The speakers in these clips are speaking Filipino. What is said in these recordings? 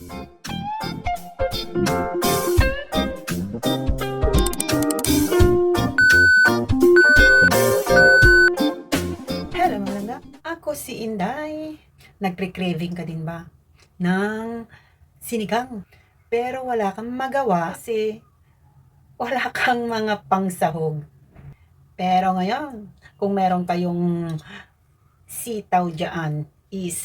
Hello mga Ako si Inday. Nagre-craving ka din ba ng sinigang? Pero wala kang magawa kasi wala kang mga pangsahog. Pero ngayon, kung meron kayong sitaw dyan, is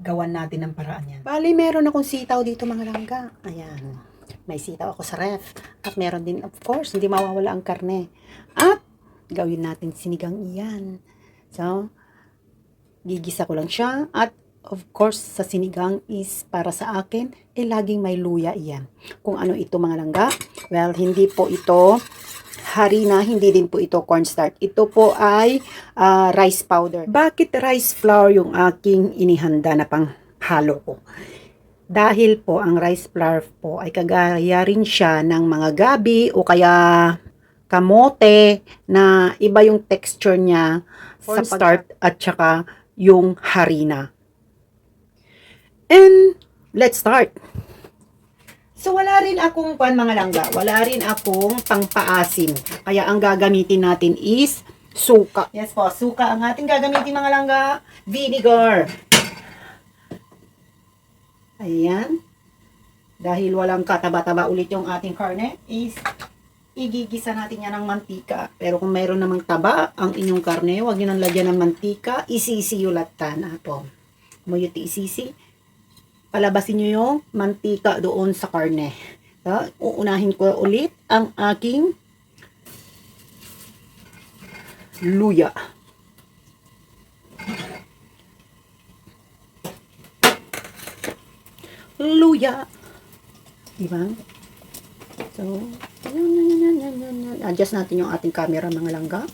gawan natin ng paraan yan. Bali, meron akong sitaw dito mga langga. Ayan. May sitaw ako sa ref. At meron din, of course, hindi mawawala ang karne. At gawin natin sinigang iyan. So, gigisa ko lang siya. At of course, sa sinigang is para sa akin, eh laging may luya iyan. Kung ano ito mga langga, well, hindi po ito harina, hindi din po ito cornstarch. Ito po ay ah, rice powder. Bakit rice flour yung aking inihanda na pang halo ko? Dahil po ang rice flour po ay kagaya rin siya ng mga gabi o kaya kamote na iba yung texture niya sa start at saka yung harina. And let's start. So wala rin akong pan mga langga, wala rin akong pangpaasim. Kaya ang gagamitin natin is suka. Yes po, suka ang ating gagamitin mga langga. Vinegar. Ayan. Dahil walang kataba-taba ulit yung ating karne, is igigisa natin yan ng mantika. Pero kung mayroon namang taba ang inyong karne, huwag nyo nang lagyan ng mantika, isisiyulatan na po. Muyuti isisi. Palabasin nyo yung mantika doon sa karne. So, uunahin ko ulit ang aking luya. Luya. Diba? So. Adjust natin yung ating camera mga langga.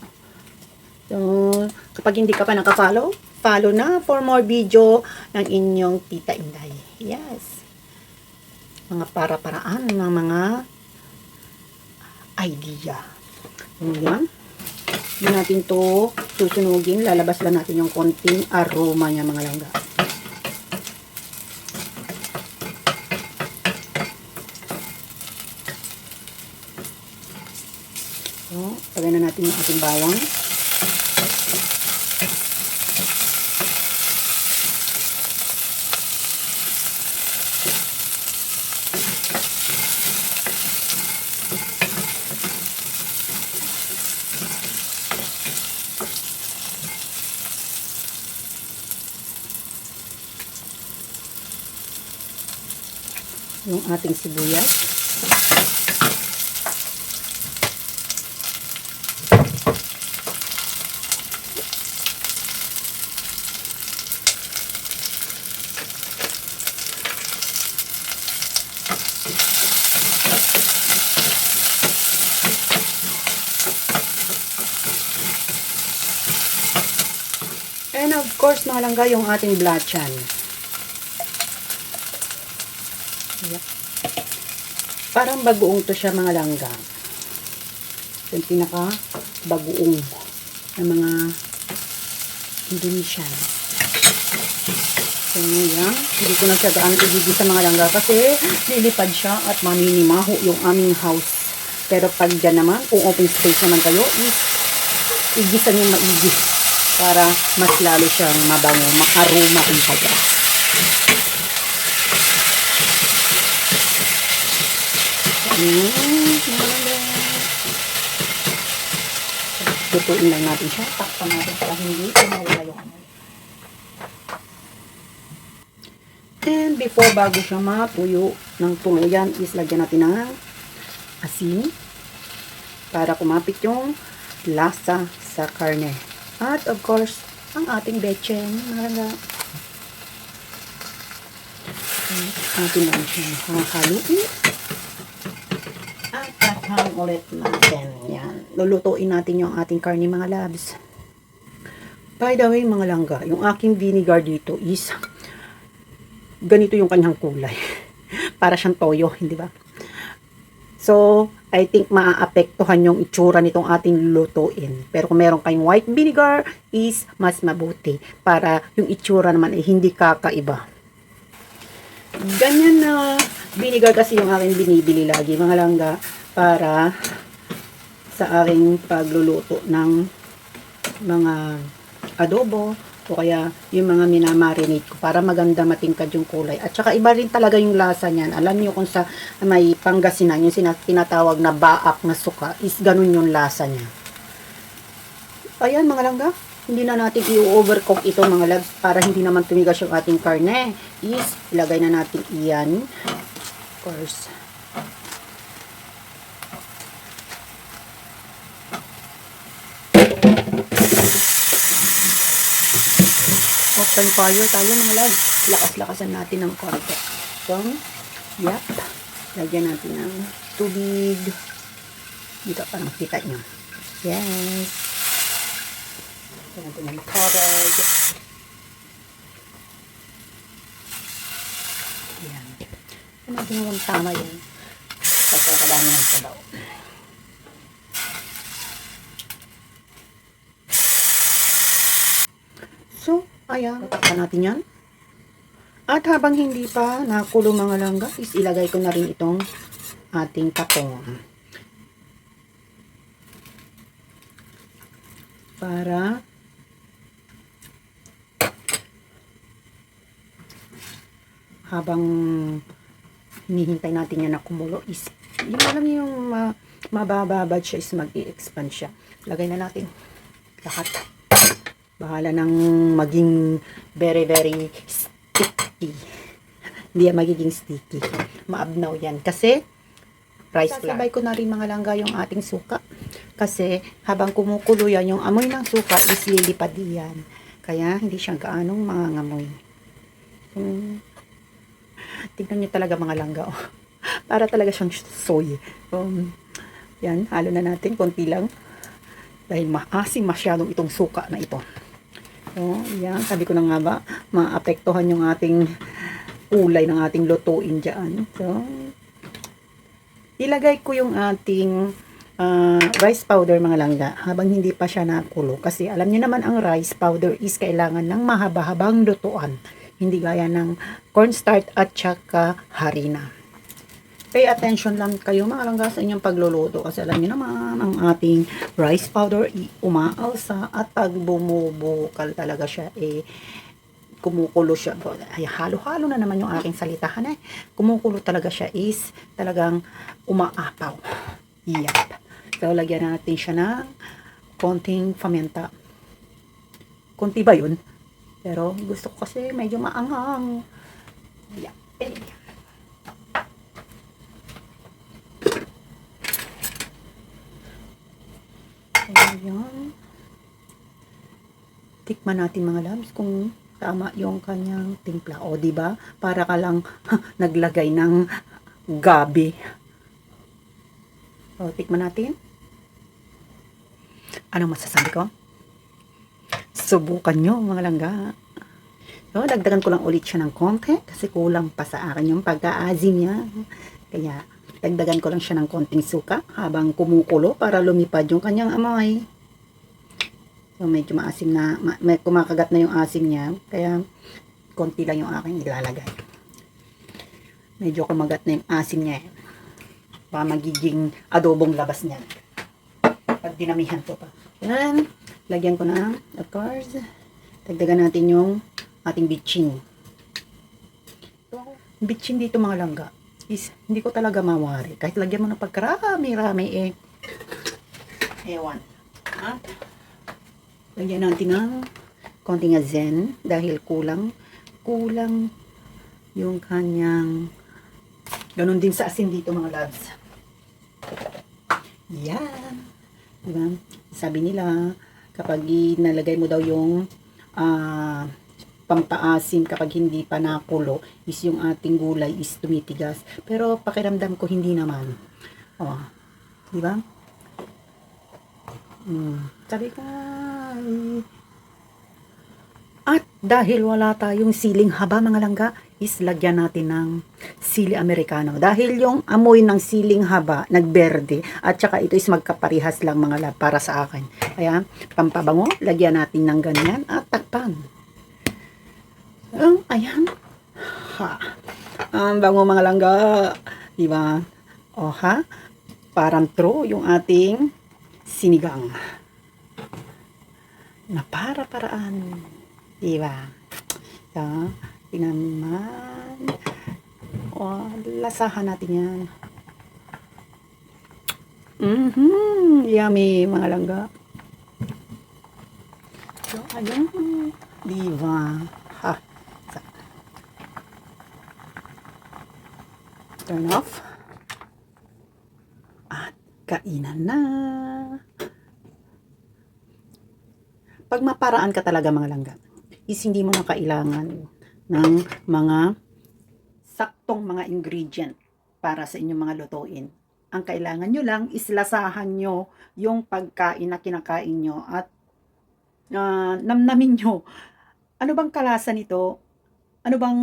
So, kapag hindi ka pa nakafollow, follow na for more video ng inyong Tita Inday. Yes. Mga para-paraan ng mga idea. So, yan. Hindi natin to susunugin. Lalabas lang natin yung konting aroma niya mga langga. So, pagay na natin yung ating bawang. Yung ating sibuyas. And of course, mga langga, yung ating blachan. Parang bagoong to siya mga langga. Yung pinaka bagoong ng mga Indonesian. So, yan. Hindi ko na siya gaano ibigay sa mga langga kasi lilipad siya at maminimaho yung aming house. Pero pag dyan naman, kung open space naman kayo, is igisa niyo maigi para mas lalo siyang mabango, makaruma ang kaya. Ayan, Tutuin lang natin siya. Takpan natin para hindi kumawala yung ano. And before bago siya matuyo ng tuluyan is lagyan natin ng asin para kumapit yung lasa sa karne. At of course, ang ating betchen. Mga atin lang siya hahaluin. Tathang ulit natin. Yan. Lulutuin natin yung ating karne mga labs. By the way, mga langga, yung aking vinegar dito is ganito yung kanyang kulay. Para siyang toyo, hindi ba? So, I think maaapektuhan yung itsura nitong ating lutuin. Pero kung meron kayong white vinegar, is mas mabuti. Para yung itsura naman ay hindi kakaiba. Ganyan na vinegar kasi yung aking binibili lagi, mga langga, para sa aking pagluluto ng mga adobo o kaya yung mga minamarinate ko para maganda matingkad yung kulay. At saka iba rin talaga yung lasa niyan. Alam niyo kung sa may Pangasinan, yung tinatawag na baak na suka, is ganun yung lasa niya. Ayan mga langga, hindi na natin i-overcook ito mga loves para hindi naman tumigas yung ating karne. Is, ilagay na natin iyan. Of course. Open fire tayo mga loves. Lakas-lakasan natin ng konti. So, yep. Lagyan natin ng tubig. Dito, parang kita nyo. Yes. Lagyan natin ng tubig. Yan. Ano yung tama yun. Pagkakadami ng sabaw. So, ayan. Tatakpan natin yan. At habang hindi pa nakulo mga langga, is ilagay ko na rin itong ating patong. Para habang hinihintay natin yan na kumulo is yung alam yung ma, mabababad siya is mag expand siya. Lagay na natin lahat. Bahala nang maging very very sticky. Hindi yan magiging sticky. Maabnaw yan. Kasi rice flour. Sasabay ko na rin mga langga yung ating suka. Kasi habang kumukulo yan, yung amoy ng suka is lilipad yan. Kaya hindi siya gaanong mangangamoy. Hmm. Tingnan nyo talaga mga langga. Oh. Para talaga siyang soy. Um, yan, halo na natin. Konti lang. Dahil maasim masyadong itong suka na ito. So, yan. Sabi ko na nga ba, maapektuhan yung ating kulay ng ating lutuin dyan. So, ilagay ko yung ating ah, rice powder mga langga habang hindi pa siya nakulo. Kasi alam niyo naman ang rice powder is kailangan ng mahaba-habang lutuan. Hindi gaya ng cornstarch at saka harina. Pay attention lang kayo mga langga sa inyong pagluluto kasi alam niyo naman ang ating rice powder umaalsa at pag bumubukal talaga siya eh kumukulo siya. Ay, halo-halo na naman yung aking salitahan eh. Kumukulo talaga siya is talagang umaapaw. Yep. So, lagyan natin siya ng konting famenta. Konti ba yun? Pero gusto ko kasi medyo maanghang. Yep. Anyway. Ayan. Tikman natin mga labs kung tama yung kanyang timpla. O, di ba? Para ka lang naglagay ng gabi. O, tikman natin. Ano masasabi ko? Subukan nyo, mga langga. So, dagdagan ko lang ulit siya ng konti kasi kulang pa sa akin yung pagka-azim niya. Kaya, dagdagan ko lang siya ng konting suka habang kumukulo para lumipad yung kanyang amoy. So, medyo maasim na, ma- may kumakagat na yung asim niya. Kaya, konti lang yung aking ilalagay. Medyo kumagat na yung asim niya. eh. Baka magiging adobong labas niya. Pag dinamihan ko pa. Yan. Lagyan ko na, of course. Dagdagan natin yung ating bitchin. Bitchin dito mga langga is hindi ko talaga mawari. Kahit lagyan mo ng pagkarami-rami eh. Ewan. At lagyan natin ng konting azen dahil kulang kulang yung kanyang ganun din sa asin dito mga loves. Yan. Diba? Sabi nila, kapag inalagay mo daw yung ah, pampaasim kapag hindi pa nakulo, is yung ating gulay is tumitigas. Pero pakiramdam ko hindi naman. Oh, di ba? Hmm. Sabi ko. At dahil wala tayong siling haba mga langga, is lagyan natin ng sili americano. Dahil yung amoy ng siling haba, nagberde, at saka ito is magkaparihas lang mga lab para sa akin. Kaya, pampabango, lagyan natin ng ganyan at takpan. Ang, ayan. Ha. Ang bango mga langga. Di ba? O ha? Parang true yung ating sinigang. Na para-paraan. Di ba? Ya, tingnan naman. O, lasahan natin yan. Mhm, yummy mga langga. So, ayun. Di ba? Ha. Sa- Turn off. At kainan na. Pag maparaan ka talaga mga langga, is hindi mo na kailangan ng mga saktong mga ingredient para sa inyong mga lutuin. Ang kailangan nyo lang is lasahan nyo yung pagkain na kinakain nyo at ah, namnamin nyo. Ano bang kalasa nito? Ano bang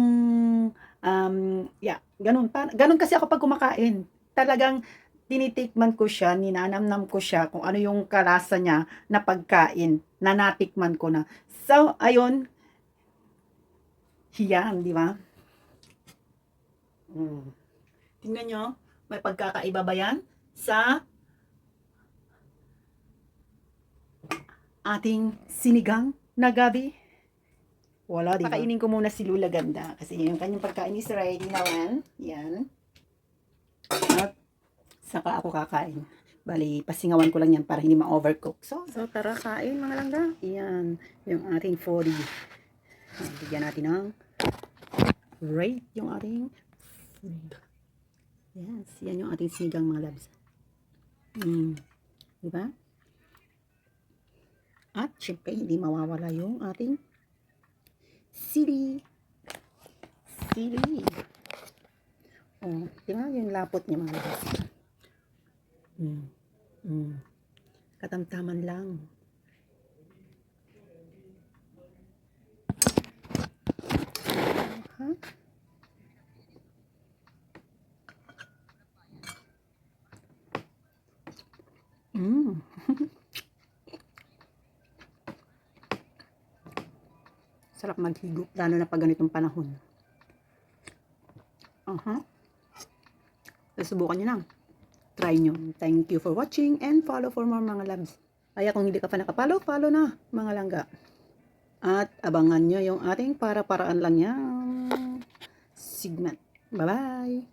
um, yeah, ganun. Ganun kasi ako pag kumakain. Talagang tinitikman ko siya, ninanamnam ko siya kung ano yung kalasa niya na pagkain na natikman ko na. So, ayun. Yan, di ba? Mm. Tingnan nyo, may pagkakaiba ba yan sa ating sinigang na gabi? Wala, di ba? Pakainin ko muna si Lula Ganda kasi yung kanyang pagkain is ready naman. Yan. At saka ako kakain. Bali, pasingawan ko lang yan para hindi ma-overcook. So, so tara kain mga langga. Yan, yung ating 40. Yan, Bigyan natin ng rate yung ating food. Yes, yan yung ating sinigang mga labs. Mm. Di ba? At syempre, hindi mawawala yung ating sili. Sili. Oh, di? Yung lapot niya mga labs. Mm. Mm. Katamtaman lang. Ha? Mm. Sarap maghigop, lalo na pag ganitong panahon. Aha. Susubukan nyo lang. Try nyo. Thank you for watching and follow for more mga labs. Kaya kung hindi ka pa nakapollow, follow na mga langga. At abangan nyo yung ating para-paraan lang yan. Segment. Bye-bye!